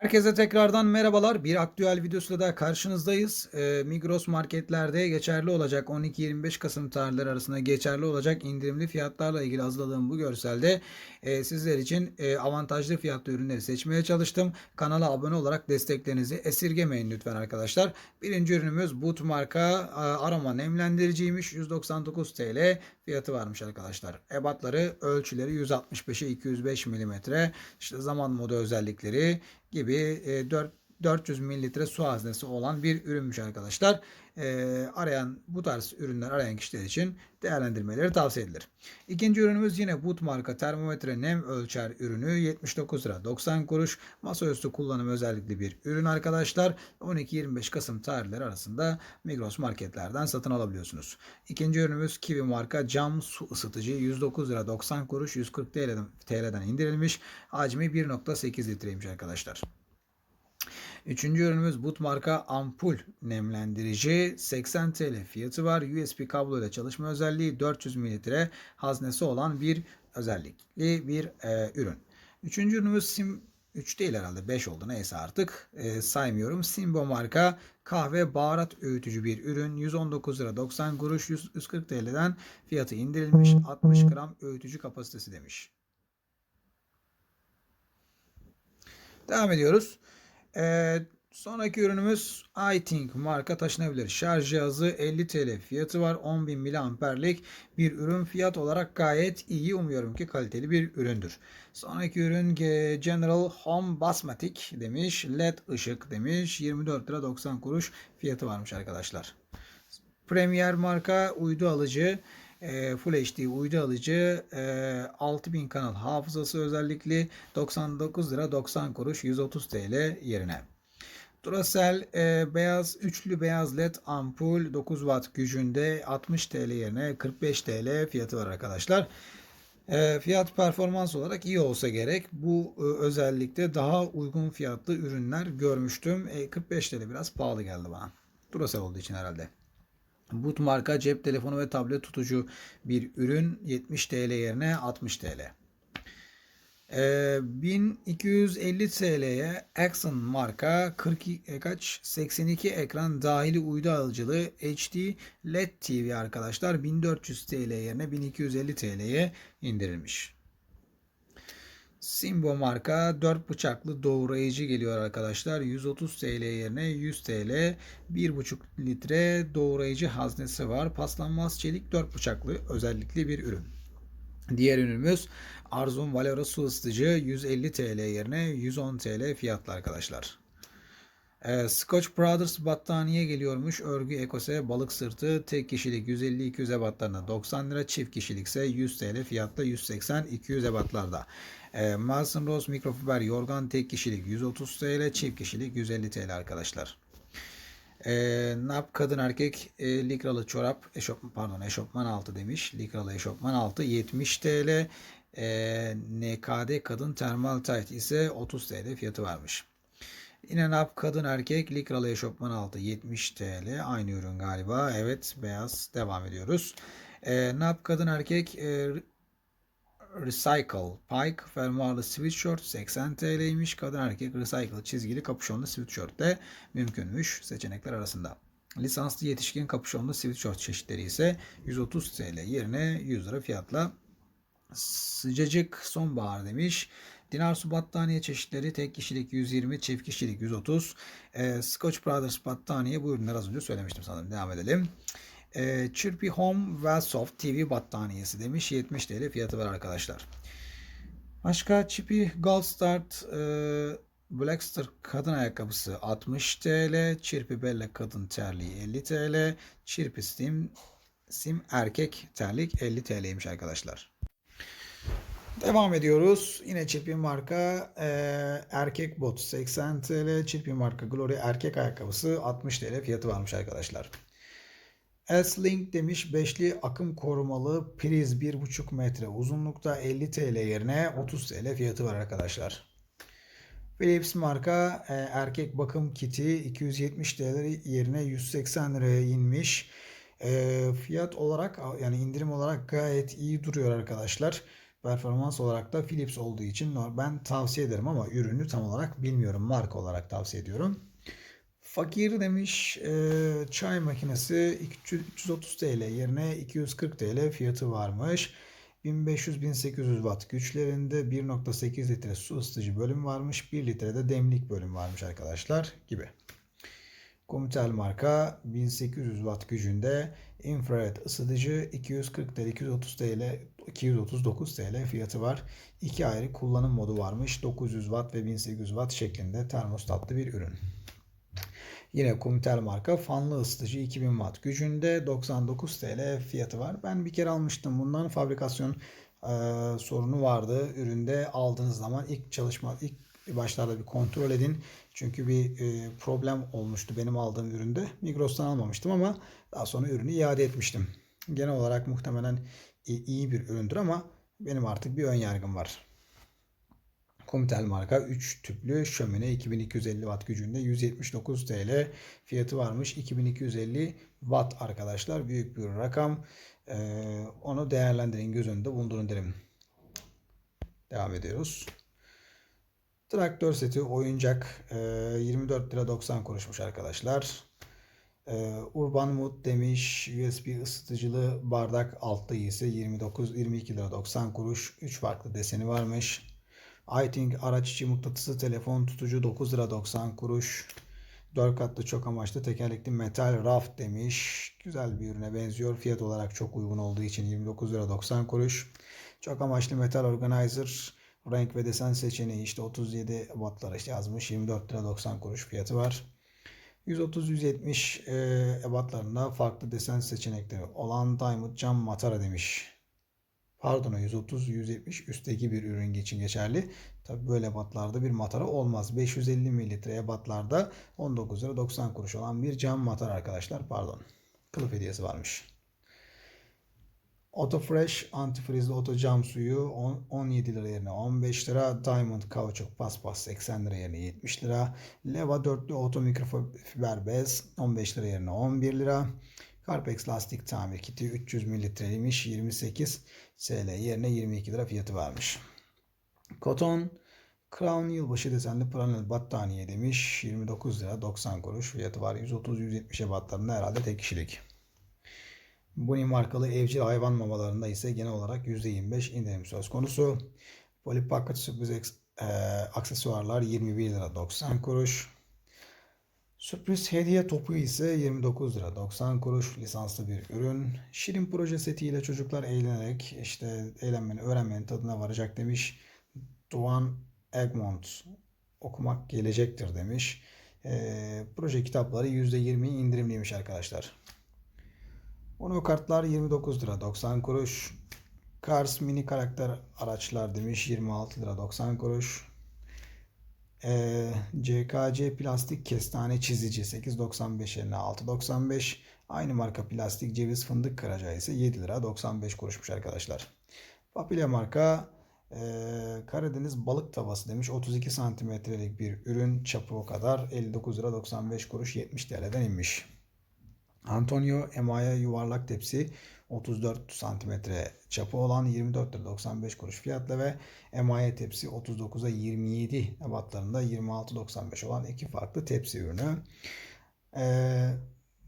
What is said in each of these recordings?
Herkese tekrardan merhabalar. Bir aktüel videosuyla da karşınızdayız. Ee, Migros marketlerde geçerli olacak 12-25 Kasım tarihleri arasında geçerli olacak indirimli fiyatlarla ilgili hazırladığım bu görselde e, sizler için e, avantajlı fiyatlı ürünleri seçmeye çalıştım. Kanala abone olarak desteklerinizi esirgemeyin lütfen arkadaşlar. Birinci ürünümüz Boot marka a, aroma nemlendiriciymiş. 199 TL fiyatı varmış arkadaşlar. Ebatları ölçüleri 165'e 205 mm. İşte zaman modu özellikleri gibi e, 4 400 mililitre su haznesi olan bir ürünmüş arkadaşlar. E, arayan bu tarz ürünler arayan kişiler için değerlendirmeleri tavsiye edilir. İkinci ürünümüz yine Boot marka termometre nem ölçer ürünü 79 lira 90 kuruş. Masaüstü kullanım özellikli bir ürün arkadaşlar. 12-25 Kasım tarihleri arasında Migros marketlerden satın alabiliyorsunuz. İkinci ürünümüz Kiwi marka cam su ısıtıcı 109 lira 90 kuruş 140 TL'den, TL'den indirilmiş. Hacmi 1.8 litreymiş arkadaşlar. Üçüncü ürünümüz Boot marka ampul nemlendirici 80 TL fiyatı var. USB kablo ile çalışma özelliği 400 mililitre haznesi olan bir özellikli bir e, ürün. Üçüncü ürünümüz Sim 3 değil herhalde 5 oldu neyse artık e, saymıyorum. Simbo marka kahve baharat öğütücü bir ürün 119 lira 90 kuruş 140 TL'den fiyatı indirilmiş 60 gram öğütücü kapasitesi demiş. Devam ediyoruz. Ee, sonraki ürünümüz iThink marka taşınabilir. Şarj cihazı 50 TL fiyatı var. 10.000 miliamperlik bir ürün. Fiyat olarak gayet iyi. Umuyorum ki kaliteli bir üründür. Sonraki ürün General Home Basmatic demiş. Led ışık demiş. 24 lira 90 kuruş fiyatı varmış arkadaşlar. Premier marka uydu alıcı e, Full HD uydu alıcı e, 6000 kanal hafızası özellikli 99 lira 90 kuruş 130 TL yerine. Duracell e, beyaz üçlü beyaz led ampul 9 watt gücünde 60 TL yerine 45 TL fiyatı var arkadaşlar. E, fiyat performans olarak iyi olsa gerek. Bu e, özellikle daha uygun fiyatlı ürünler görmüştüm. E, 45 TL biraz pahalı geldi bana. Duracell olduğu için herhalde. Boot marka cep telefonu ve tablet tutucu bir ürün 70 TL yerine 60 TL. Ee, 1250 TL'ye Axon marka 42 e, kaç 82 ekran dahili uydu alıcılı HD LED TV arkadaşlar 1400 TL yerine 1250 TL'ye indirilmiş. Simbo marka 4 bıçaklı doğrayıcı geliyor arkadaşlar. 130 TL yerine 100 TL 1,5 litre doğrayıcı haznesi var. Paslanmaz çelik 4 bıçaklı özellikli bir ürün. Diğer ürünümüz Arzum Valero su ısıtıcı 150 TL yerine 110 TL fiyatlı arkadaşlar. Ee, Scotch Brothers battaniye geliyormuş. Örgü ekose balık sırtı tek kişilik 150-200 ebatlarında 90 lira. Çift kişilikse 100 TL fiyatla 180-200 ebatlarda. Ee, Malson Rose mikrofiber yorgan tek kişilik 130 TL. Çift kişilik 150 TL arkadaşlar. E, nap kadın erkek e, likralı çorap eşofman pardon eşofman altı demiş. Likralı eşofman altı 70 TL. E, NKD kadın termal tight ise 30 TL fiyatı varmış. Yine nap kadın erkek likralı eşofman altı 70 TL. Aynı ürün galiba. Evet beyaz. Devam ediyoruz. E, nap kadın erkek e, Recycle Pike fermuarlı sweatshirt 80 TL'ymiş. Kadın erkek recycle çizgili kapüşonlu sweatshirt de mümkünmüş seçenekler arasında. Lisanslı yetişkin kapüşonlu sweatshirt çeşitleri ise 130 TL yerine 100 lira fiyatla sıcacık sonbahar demiş. Dinar su battaniye çeşitleri tek kişilik 120, çift kişilik 130. Ee, Scotch Brothers battaniye bu ürünler az önce söylemiştim sanırım. Devam edelim. E, Chirpy Home Well Soft TV battaniyesi demiş. 70 TL fiyatı var arkadaşlar. Başka Chippy Gold Start e, Blackstar kadın ayakkabısı 60 TL. Chirpy Bella kadın terliği 50 TL. Chirpy Steam Sim erkek terlik 50 TL'ymiş arkadaşlar. Devam ediyoruz. Yine Chirpy marka e, erkek bot 80 TL. Chirpy marka Glory erkek ayakkabısı 60 TL fiyatı varmış arkadaşlar. S-Link demiş beşli akım korumalı priz 1,5 metre uzunlukta 50 TL yerine 30 TL fiyatı var arkadaşlar. Philips marka e, erkek bakım kiti 270 TL yerine 180 liraya inmiş. E, fiyat olarak yani indirim olarak gayet iyi duruyor arkadaşlar. Performans olarak da Philips olduğu için ben tavsiye ederim ama ürünü tam olarak bilmiyorum. Marka olarak tavsiye ediyorum. Fakir demiş e, çay makinesi 300 330 TL yerine 240 TL fiyatı varmış. 1500-1800 watt güçlerinde 1.8 litre su ısıtıcı bölüm varmış. 1 litre de demlik bölüm varmış arkadaşlar gibi. Komitel marka 1800 watt gücünde infrared ısıtıcı 240 TL 230 TL 239 TL fiyatı var. İki ayrı kullanım modu varmış. 900 watt ve 1800 watt şeklinde termostatlı bir ürün. Yine Komitel marka fanlı ısıtıcı 2000 watt gücünde 99 TL fiyatı var. Ben bir kere almıştım. Bundan fabrikasyon e, sorunu vardı. Üründe aldığınız zaman ilk çalışma ilk başlarda bir kontrol edin. Çünkü bir e, problem olmuştu benim aldığım üründe. Migros'tan almamıştım ama daha sonra ürünü iade etmiştim. Genel olarak muhtemelen iyi bir üründür ama benim artık bir ön yargım var. Komitel marka 3 tüplü şömine 2250 watt gücünde 179 TL fiyatı varmış. 2250 watt arkadaşlar büyük bir rakam. Ee, onu değerlendirin göz önünde bulundurun derim. Devam ediyoruz. Traktör seti oyuncak e, 24 lira 90 kuruşmuş arkadaşlar. E, Urban Mood demiş USB ısıtıcılı bardak altta ise 29 22 lira 90 kuruş. 3 farklı deseni varmış. iThink araç içi mıknatısı telefon tutucu 9 lira 90 kuruş. 4 katlı çok amaçlı tekerlekli metal raf demiş. Güzel bir ürüne benziyor. Fiyat olarak çok uygun olduğu için 29 lira 90 kuruş. Çok amaçlı metal organizer renk ve desen seçeneği işte 37 wattlara işte yazmış 24 lira 90 kuruş fiyatı var. 130-170 e, ebatlarında farklı desen seçenekleri olan Diamond cam matara demiş. Pardon 130-170 üstteki bir ürün için geçerli. Tabi böyle ebatlarda bir matara olmaz. 550 mililitre ebatlarda 19 lira 90 kuruş olan bir cam matara arkadaşlar. Pardon. Kılıf hediyesi varmış. Auto Fresh antifrizli oto cam suyu on- 17 lira yerine 15 lira. Diamond kauçuk paspas 80 lira yerine 70 lira. Leva dörtlü oto mikrofiber bez 15 lira yerine 11 lira. Carpex lastik tamir kiti 300 mililitreymiş 28 TL yerine 22 lira fiyatı varmış. Koton Crown yılbaşı desenli planel battaniye demiş 29 lira 90 kuruş fiyatı var 130-170 ebatlarında herhalde tek kişilik. Buni markalı evcil hayvan mamalarında ise genel olarak %25 indirim söz konusu. Polipacket sürpriz eks- e, aksesuarlar 21 lira 90 kuruş. Sürpriz hediye topu ise 29 lira 90 kuruş lisanslı bir ürün. Şirin proje setiyle çocuklar eğlenerek işte eğlenmenin, öğrenmenin tadına varacak demiş. Doğan Egmont okumak gelecektir demiş. E, proje kitapları %20 indirimliymiş arkadaşlar. Ono kartlar 29 lira 90 kuruş. Cars mini karakter araçlar demiş 26 lira 90 kuruş. Ee, CKC plastik kestane çizici 8.95 yerine 6.95. Aynı marka plastik ceviz fındık kıracağı ise 7 lira 95 kuruşmuş arkadaşlar. Papilya marka e, Karadeniz balık tavası demiş 32 santimetrelik bir ürün çapı o kadar 59 lira 95 kuruş 70 TL'den inmiş. Antonio Emaya yuvarlak tepsi 34 santimetre çapı olan 24 lira 95 kuruş fiyatla ve Emaya tepsi 39'a 27 ebatlarında 26.95 olan iki farklı tepsi ürünü. Ee,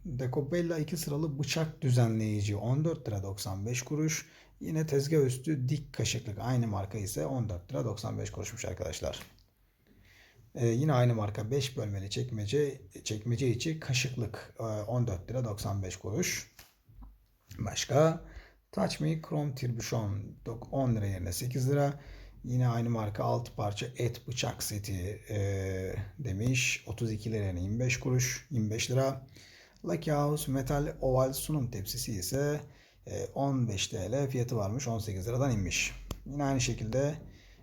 Decobella 2 sıralı bıçak düzenleyici 14 lira 95 kuruş. Yine tezgah üstü dik kaşıklık aynı marka ise 14 lira 95 kuruşmuş arkadaşlar. Ee, yine aynı marka 5 bölmeli çekmece çekmece içi kaşıklık e, 14 lira 95 kuruş. Başka Touch Me Chrome Tirbüşon 10 lira yerine 8 lira. Yine aynı marka 6 parça et bıçak seti e, demiş. 32 lira yerine 25 kuruş 25 lira. Lucky House metal oval sunum tepsisi ise e, 15 TL fiyatı varmış 18 liradan inmiş. Yine aynı şekilde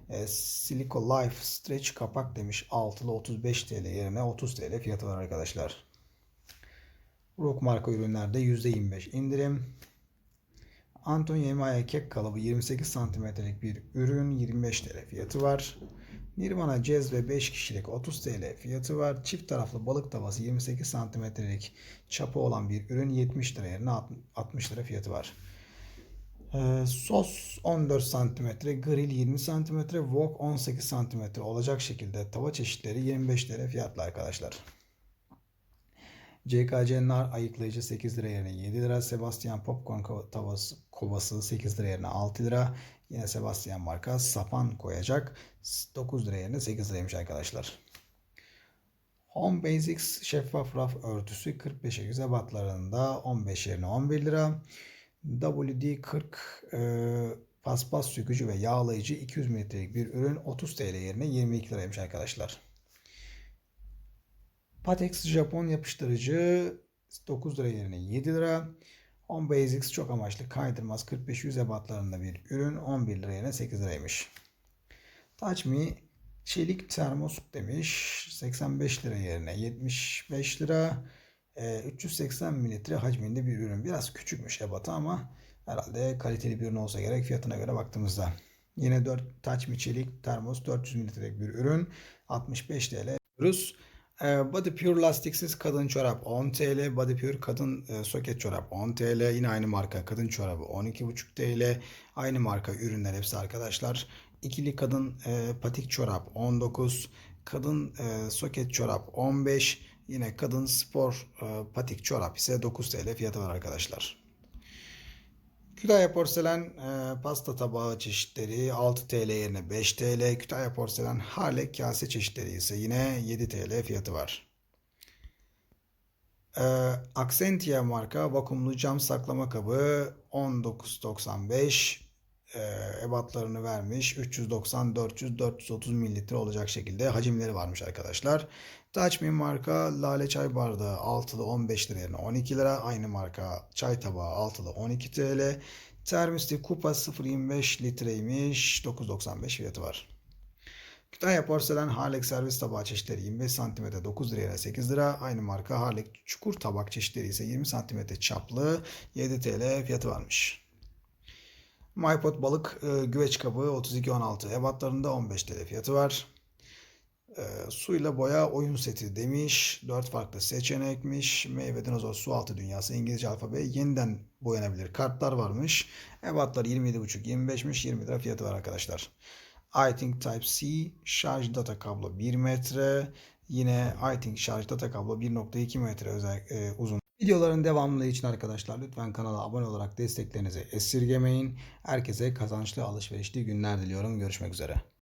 e, Silico Life Stretch kapak demiş. Altılı 35 TL yerine 30 TL fiyatı var arkadaşlar. Rock marka ürünlerde %25 indirim. Antonio Emaya kek kalıbı 28 santimetrelik bir ürün 25 TL fiyatı var. Nirvana Jazz ve 5 kişilik 30 TL fiyatı var. Çift taraflı balık tavası 28 santimetrelik çapı olan bir ürün 70 lira yerine 60 lira fiyatı var. Ee, sos 14 cm, grill 20 cm, wok 18 cm olacak şekilde tava çeşitleri 25 TL fiyatlı arkadaşlar. CKC nar ayıklayıcı 8 lira yerine 7 lira. Sebastian popcorn tavası, kovası 8 lira yerine 6 lira. Yine Sebastian marka sapan koyacak. 9 lira yerine 8 liraymış arkadaşlar. Home Basics şeffaf raf örtüsü 45'e 100 ebatlarında 15 yerine 11 lira. WD-40 e, paspas sökücü ve yağlayıcı 200 mililitrelik bir ürün 30 TL yerine 22 liraymış arkadaşlar. Patex Japon yapıştırıcı 9 lira yerine 7 lira. Home Basics çok amaçlı kaydırmaz 45-100 ebatlarında bir ürün 11 lira yerine 8 liraymış. Touch Me çelik termos demiş 85 lira yerine 75 lira. Ee, 380 mililitre hacminde bir ürün. Biraz küçükmüş ebatı ama herhalde kaliteli bir ürün olsa gerek fiyatına göre baktığımızda. Yine 4 Touch Me çelik termos 400 mililitrelik bir ürün 65 TL. Rus ee, Body Pure lastiksiz kadın çorap 10 TL. Body Pure kadın e, soket çorap 10 TL. Yine aynı marka kadın çorabı 12,5 TL. Aynı marka ürünler hepsi arkadaşlar. İkili kadın e, patik çorap 19. Kadın e, soket çorap 15. Yine kadın spor e, patik çorap ise 9 TL fiyatı var arkadaşlar. Kütahya porselen e, pasta tabağı çeşitleri 6 TL yerine 5 TL. Kütahya porselen harlek kase çeşitleri ise yine 7 TL fiyatı var. E, Accentia marka vakumlu cam saklama kabı 19.95 e, ebatlarını vermiş. 390, 400, 430 mililitre olacak şekilde hacimleri varmış arkadaşlar. Me marka lale çay bardağı altılı 15 lira yerine 12 lira. Aynı marka çay tabağı altılı 12 TL. Termisti kupa 0.25 litreymiş. 9.95 fiyatı var. Kütahya porselen Harlek servis tabağı çeşitleri 25 cm 9 lira yerine 8 lira. Aynı marka Harlek çukur tabak çeşitleri ise 20 cm çaplı 7 TL fiyatı varmış. MyPot balık e, güveç kabı 32.16 ebatlarında 15 TL fiyatı var. E, suyla boya oyun seti demiş. 4 farklı seçenekmiş. Meyve dinozor su altı dünyası İngilizce alfabe yeniden boyanabilir kartlar varmış. Ebatlar 27.5 25'miş 20 lira fiyatı var arkadaşlar. iThink Type-C şarj data kablo 1 metre. Yine iThink şarj data kablo 1.2 metre özel, e, uzun. Videoların devamlılığı için arkadaşlar lütfen kanala abone olarak desteklerinizi esirgemeyin. Herkese kazançlı alışverişli günler diliyorum. Görüşmek üzere.